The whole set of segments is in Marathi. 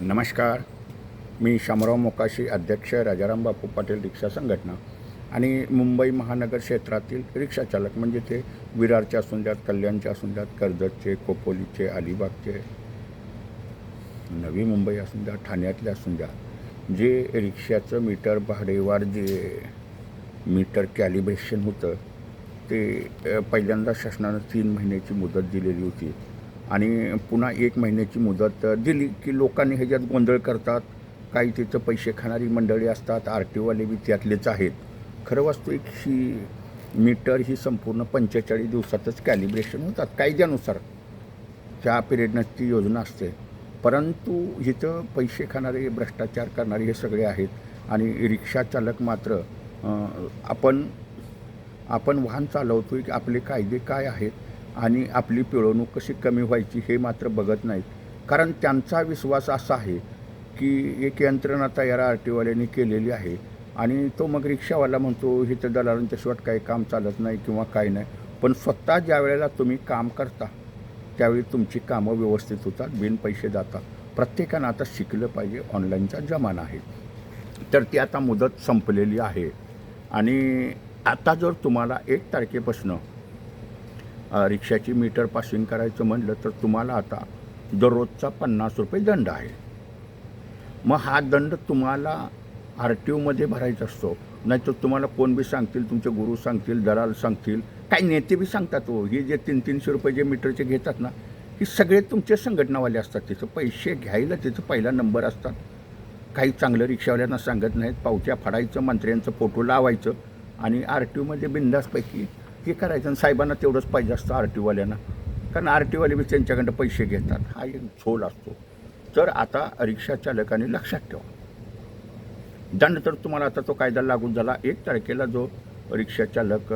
नमस्कार. मी शामराव मोकाशी अध्यक्ष राजाराम बापू पाटील रिक्षा संघटना आणि मुंबई महानगर क्षेत्रातील रिक्षाचालक म्हणजे ते विरारचे असून द्यात कल्याणचे असून द्यात कर्जतचे कोपोलीचे अलिबागचे नवी मुंबई असून द्या ठाण्यातले असून द्या जे रिक्षाचं मीटर भाडेवार जे मीटर कॅलिब्रेशन होतं ते पहिल्यांदा शासनानं तीन महिन्याची मुदत दिलेली होती. आणि पुन्हा एक महिन्याची मुदत दिली की लोकांनी ह्याच्यात गोंधळ करतात. काही तिथं पैसे खाणारी मंडळी असतात आर टी ओवाले बी त्यातलेच आहेत. खरं वास्तविक ही मीटर ही संपूर्ण पंचेचाळीस दिवसातच कॅलिब्रेशन होतात कायद्यानुसार. त्या पिरियडनं ती योजना असते. परंतु इथं पैसे खाणारे भ्रष्टाचार करणारे हे सगळे आहेत आणि रिक्षा चालक मात्र आपण आपण वाहन चालवतो की आपले कायदे काय आहेत? आणि आपली पिळवणूक कशी कमी व्हायची हे मात्र बघत नाहीत. कारण त्यांचा विश्वास असा आहे की एक यंत्रणा तयार आर टीवाल्यांनी केलेली आहे आणि तो मग रिक्षावाला म्हणतो हिथं दलालांच्या शेवट काही काम चालत नाही किंवा काही नाही पण स्वतः ज्या वेळेला तुम्ही काम करता त्यावेळी तुमची कामं व्यवस्थित होतात बिन पैसे जातात. प्रत्येकानं आता शिकलं पाहिजे ऑनलाईनचा जमाना आहे. तर ती आता मुदत संपलेली आहे. आणि आता जर तुम्हाला एक तारखेपासून रिक्षाची मीटर पासिंग करायचं म्हटलं तर तुम्हाला आता दररोजचा पन्नास रुपये दंड आहे. मग हा दंड तुम्हाला आर टी ओमध्ये भरायचा असतो. नाहीतर तुम्हाला कोण बी सांगतील तुमचे गुरु सांगतील दलाल सांगतील काही नेते बी सांगतात हो हे जे तीन तीनशे रुपये जे मीटरचे घेतात ना हे सगळे तुमचे संघटनावाले असतात. तिथं पैसे घ्यायला तिथं पहिला नंबर असतात. काही चांगलं रिक्षावाल्यांना सांगत नाहीत. पावत्या फाडायचं मंत्र्यांचं फोटो लावायचं आणि आर टी ओमध्ये बिंदासपैकी हे करायचं आणि साहेबांना तेवढंच पाहिजे असतं आर टी कारण आर टी ओवाले बी त्यांच्याकडं पैसे घेतात. हा एक झोल असतो. तर आता रिक्षा चालकाने लक्षात ठेवा. दंड तर तुम्हाला आता तो कायदा लागू झाला. एक तारखेला जो रिक्षा चालक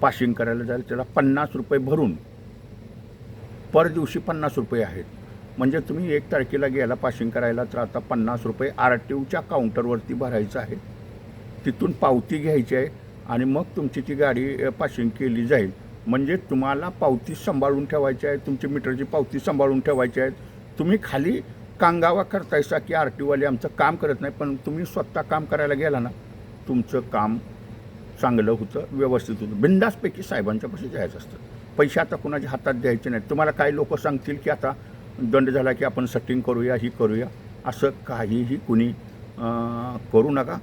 पासिंग करायला जाईल त्याला पन्नास रुपये भरून पर दिवशी पन्नास रुपये आहेत. म्हणजे तुम्ही एक तारखेला गेला पासिंग करायला तर आता पन्नास रुपये आर टी ओच्या काउंटरवरती भरायचं आहे. तिथून पावती घ्यायची आहे. आणि मग तुमची ती गाडी पासिंग केली जाईल. म्हणजे तुम्हाला पावती सांभाळून ठेवायची आहे तुमची मीटरची पावती सांभाळून ठेवायची आहे तुम्ही खाली कांगावा करतायसा की आर टीवाले आमचं काम करत नाही पण तुम्ही स्वतः काम करायला गेला ना तुमचं काम चांगलं होतं व्यवस्थित होतं. बिंदासपैकी साहेबांच्यापाशी जायचं असतं. पैसे आता कुणाच्या हातात द्यायचे नाहीत. तुम्हाला काही लोक सांगतील की आता दंड झाला की आपण सटिंग करूया ही करूया. असं काहीही कुणी करू नका.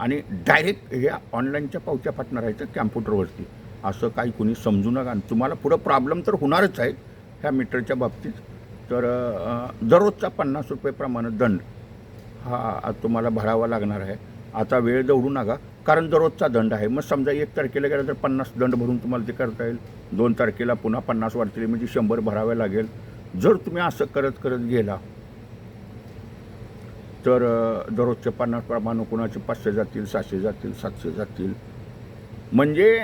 आणि डायरेक्ट ह्या ऑनलाईनच्या पावच्या फाटणार आहेत कॅम्प्युटरवरती असं काही कुणी समजू नका. आणि तुम्हाला पुढं प्रॉब्लेम तर होणारच आहे ह्या मीटरच्या बाबतीत. तर दररोजचा पन्नास रुपयेप्रमाणे दंड हा तुम्हाला भरावा लागणार आहे. आता वेळ दौडू नका कारण दररोजचा दंड आहे. मग समजा एक तारखेला गेला तर पन्नास दंड भरून तुम्हाला ते करता येईल. दोन तारखेला पुन्हा पन्नास वाढतील म्हणजे शंभर भरावे लागेल. जर तुम्ही असं करत करत गेला तर दररोजचे पन्नास प्रमाणे कुणाचे पाचशे जातील सहाशे जातील सातशे जातील. म्हणजे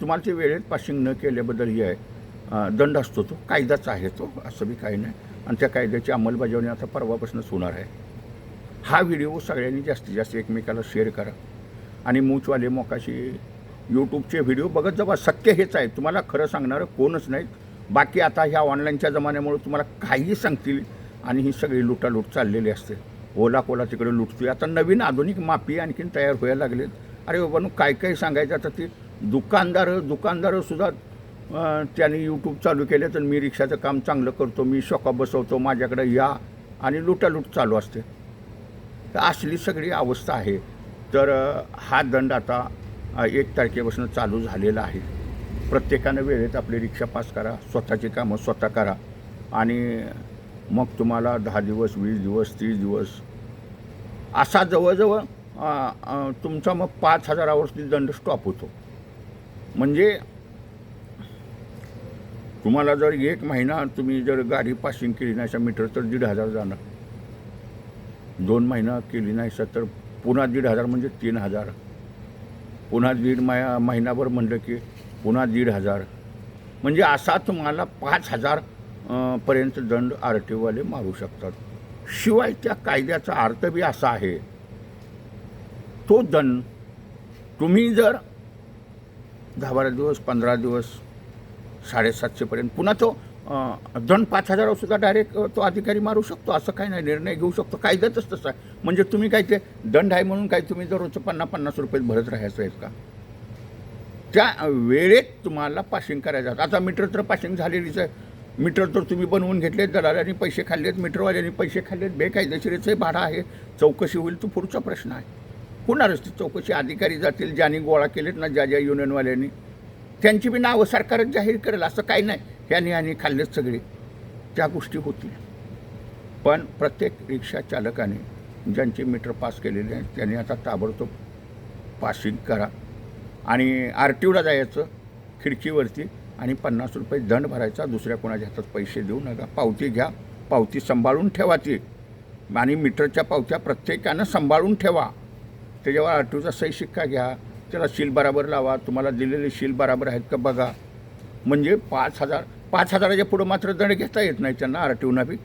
तुम्हाला ते वेळेत पासिंग न केल्याबद्दल हे आहे दंड असतो तो कायदाच आहे तो असं बी काही नाही. आणि त्या कायद्याची अंमलबजावणी आता परवापासूनच होणार आहे. हा व्हिडिओ सगळ्यांनी जास्तीत जास्त एकमेकाला शेअर करा. आणि मूचवाले मोकाशी यूट्यूबचे व्हिडिओ बघत जावा. सत्य हेच आहे. तुम्हाला खरं सांगणारं कोणच नाहीत. बाकी आता ह्या ऑनलाईनच्या जमान्यामुळे तुम्हाला काहीही सांगतील आणि ही सगळी लुटालूट चाललेली असते. ओला कोला तिकडे लुटतोय. आता नवीन आधुनिक माफी आणखीन तयार व्हायला लागलेत. अरे बाबा काय काय सांगायचं? आता ते दुकानदार दुकानदारसुद्धा त्यांनी यूट्यूब चालू केले तर मी रिक्षाचं काम चांगलं करतो मी शॉका बसवतो माझ्याकडे या आणि लुटालूट चालू असते. तर असली सगळी अवस्था आहे. तर हा दंड आता एक तारखेपासून चालू झालेला आहे. प्रत्येकानं वेळेत आपली रिक्षा पास करा स्वतःची कामं स्वतः करा. आणि मग तुम्हाला दहा दिवस वीस दिवस तीस दिवस असा जवळजवळ तुमचा मग पाच हजारावरती दंड स्टॉप होतो. म्हणजे तुम्हाला जर एक महिना तुम्ही जर गाडी पासिंग केली नाही मीटर तर दीड हजार जाणार. दोन महिना केली नाही तर पुन्हा दीड हजार म्हणजे तीन हजार. पुन्हा दीड मै महिनाभर म्हणलं की पुन्हा दीड हजार. म्हणजे असा तुम्हाला पाच हजार पर्यंत दंड आर टी ओवाले मारू शकतात. शिवाय त्या कायद्याचा अर्थ बी असा आहे तो दंड तुम्ही जर दहा बारा दिवस पंधरा दिवस साडेसातशेपर्यंत पुन्हा तो अं, दंड पाच हजारावर डायरेक्ट तो अधिकारी मारू शकतो असं काही नाही निर्णय घेऊ शकतो कायद्यातच तसं आहे. म्हणजे तुम्ही काय ते दंड आहे म्हणून काय तुम्ही दररोजचं पन्नास पन्नास रुपये भरत राहायचं आहेत का? त्या वेळेत तुम्हाला पासिंग करायचं आता मीटर तर पासिंग झालेलीच आहे. मीटर तर तुम्ही बनवून घेतलेत दलालांनी पैसे खाल्लेत मीटरवाल्यांनी पैसे खाल्लेत बेकायदेशीरचे भाडा आहे. चौकशी होईल तो पुढचा प्रश्न आहे. होणारच ती चौकशी. अधिकारी जातील ज्यांनी गोळा केलेत ना ज्या ज्या युनियनवाल्यांनी. त्यांची बी नावं सरकारच जाहीर करेल असं काही नाही. ह्यांनी आणि खाल्लेत सगळे. त्या गोष्टी होतील. पण प्रत्येक रिक्षा चालकाने ज्यांचे मीटर पास केलेले आहेत त्यांनी आता ताबडतोब पासिंग करा. आणि आर टी ओला जायचं खिडकीवरती. आणि पन्नास रुपये दंड भरायचा दुसऱ्या कोणाच्या हातात पैसे देऊ नका. पावती घ्या. पावती सांभाळून ठेवा ती. आणि मीटरच्या पावत्या प्रत्येकानं सांभाळून ठेवा. त्याच्यावर आर टी ओचा सही शिक्का घ्या. त्याला सील बराबर लावा. तुम्हाला दिलेले सील बराबर आहेत का बघा. म्हणजे पाच हजार पाच हजाराच्या पुढं मात्र दंड घेता येत नाही त्यांना आर टी ओना बी.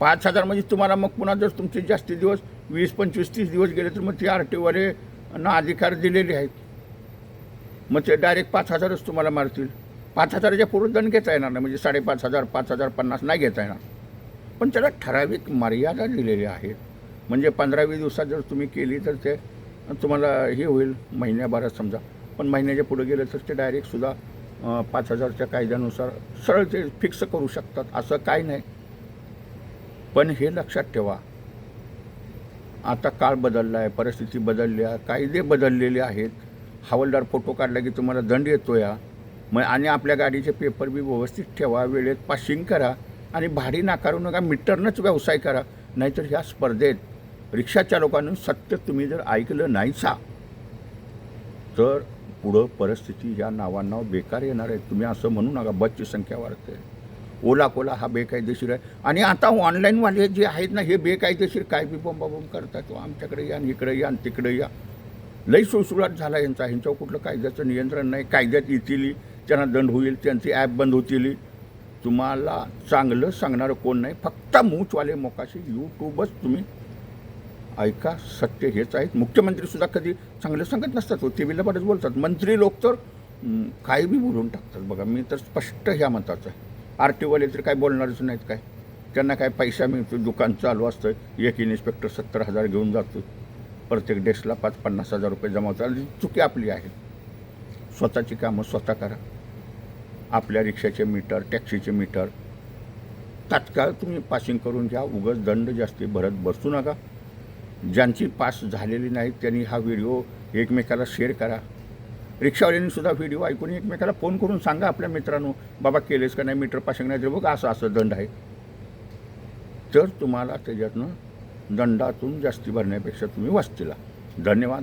पाच हजार म्हणजे तुम्हाला मग पुन्हा जर तुमचे जास्ती दिवस वीस पंचवीस तीस दिवस गेले तर मग ते आर टी ओवाले ना अधिकार दिलेले आहेत. मग ते डायरेक्ट पाच हजारच तुम्हाला मारतील. पाच हजाराच्या पुढे दंड घेता येणार नाही. म्हणजे साडेपाच हजार पाच हजार पन्नास नाही घेता येणार. पण त्याला ठराविक मर्यादा दिलेली आहेत. म्हणजे पंधरा वीस दिवसात जर तुम्ही केली तर ते तुम्हाला हे होईल महिन्याभरात समजा. पण महिन्याच्या पुढे गेलं तर ते डायरेक्ट सुद्धा पाच हजारच्या कायद्यानुसार सरळ ते फिक्स करू शकतात. असं काय नाही. पण हे लक्षात ठेवा. आता काळ बदलला आहे परिस्थिती बदलली आहे कायदे बदललेले आहेत. हवालदार फोटो काढला की तुम्हाला दंड येतो या मग आणि आपल्या गाडीचे पेपर बी व्यवस्थित ठेवा वेळेत पासिंग करा आणि भाडी नाकारू नका मीटरनंच व्यवसाय करा. नाहीतर ह्या स्पर्धेत रिक्षाचालकांनी सत्य तुम्ही जर ऐकलं नाहीसा तर पुढं परिस्थिती या नावांना बेकार येणार आहे. तुम्ही असं म्हणू नका बसची संख्या वाढते. ओला कोला हा बेकायदेशीर आहे. आणि आता ऑनलाईनवाले जे आहेत ना हे बेकायदेशीर काय बी बोंबाबोंब करतात? आमच्याकडे या इकडे या आणि तिकडे या. लई सुळसुळाट झाला यांचा. ह्यांच्यावर कुठलं कायद्याचं नियंत्रण नाही. कायद्यात येतील त्यांना दंड होईल त्यांची ॲप बंद होतील. तुम्हाला चांगलं सांगणारं कोण नाही. फक्त मूचवाले मोकाशी यूट्यूबच तुम्ही ऐका. सत्य हेच आहेत. मुख्यमंत्रीसुद्धा कधी चांगलं सांगत नसतात हो टी व्हीला बरेच बोलतात. मंत्री लोक तर काही बी बोलून टाकतात. बघा मी तर स्पष्ट ह्या मताचं आहे. आर टी ओवाले तर काय बोलणारच नाहीत काय. त्यांना काय पैसा मिळतो दुकान चालू असतं एक इन्स्पेक्टर सत्तर हजार घेऊन जातो प्रत्येक डेस्कला पाच पन्नास हजार रुपये जमा होतात. चुकी आपली आहे. स्वतःची कामं स्वतः करा. आपल्या रिक्षाचे मीटर टॅक्सीचे मीटर तात्काळ तुम्ही पासिंग करून घ्या. उगाच दंड जास्ती भरत बसू नका. ज्यांची पास झालेली नाही त्यांनी हा व्हिडिओ एकमेकाला शेअर करा. रिक्षावाल्यांनीसुद्धा व्हिडिओ ऐकून एकमेकाला फोन करून सांगा आपल्या मित्रांनो बाबा केलेस का नाही मीटर पासिंग नाही तर बघ असं असं दंड आहे. तर तुम्हाला त्याच्यातनं दंडातून जास्ती भरण्यापेक्षा तुम्ही वाचतील धन्यवाद.